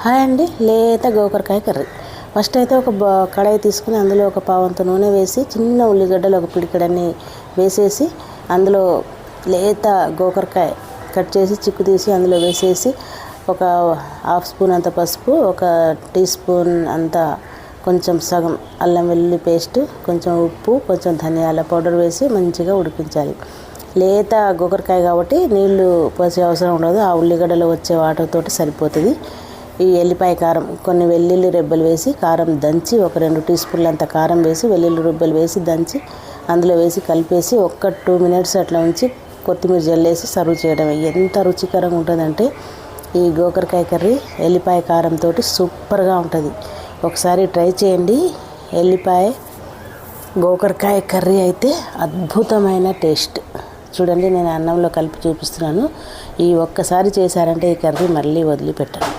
Hi అండి. లేత గోకరకాయ curry. First అయితే ఒక కడాయి తీసుకుని అందులో ఒక పావంత నూనె వేసి చిన్న ఉల్లిగడ్డలు ఒక పిడికడన్ని వేసేసి అందులో లేత గోకరకాయ కట్ చేసి చిక్కు తీసి అందులో వేసేసి ఒక హాఫ్ స్పూన్ అంత పసుపు ఒక టీ స్పూన్ అంత కొంచెం సగం అల్లం వెల్లుల్లి పేస్ట్ కొంచెం ఉప్పు కొంచెం ధనియాల పౌడర్ వేసి మంచిగా ఉడికించాలి. లేత గోకరకాయ కాబట్టి నీళ్ళు పోసే అవసరం ఉండదు. ఆ ఉల్లిగడ్డలో వచ్చే వాటర్ సరిపోతుంది. ఈ ఎల్లిపాయ కారం. కొన్ని వెల్లుల్లి రెబ్బలు వేసి కారం దంచి ఒక రెండు టీ స్పూన్లు అంత కారం వేసి వెల్లుల్లి రెబ్బలు వేసి దంచి అందులో వేసి కలిపేసి ఒక్క టూ మినిట్స్ అట్లా ఉంచి కొత్తిమీర జల్లేసి సర్వ్ చేయడం ఎంత రుచికరంగా ఉంటుందంటే ఈ గోకరకాయ కర్రీ ఎల్లిపాయ కారంతో సూపర్గా ఉంటుంది. ఒకసారి ట్రై చేయండి. ఎల్లిపాయ గోకరకాయ కర్రీ అయితే అద్భుతమైన టేస్ట్. చూడండి నేను అన్నంలో కలిపి చూపిస్తున్నాను. ఈ ఒక్కసారి చేశారంటే ఈ కర్రీ మళ్ళీ వదిలిపెట్టను.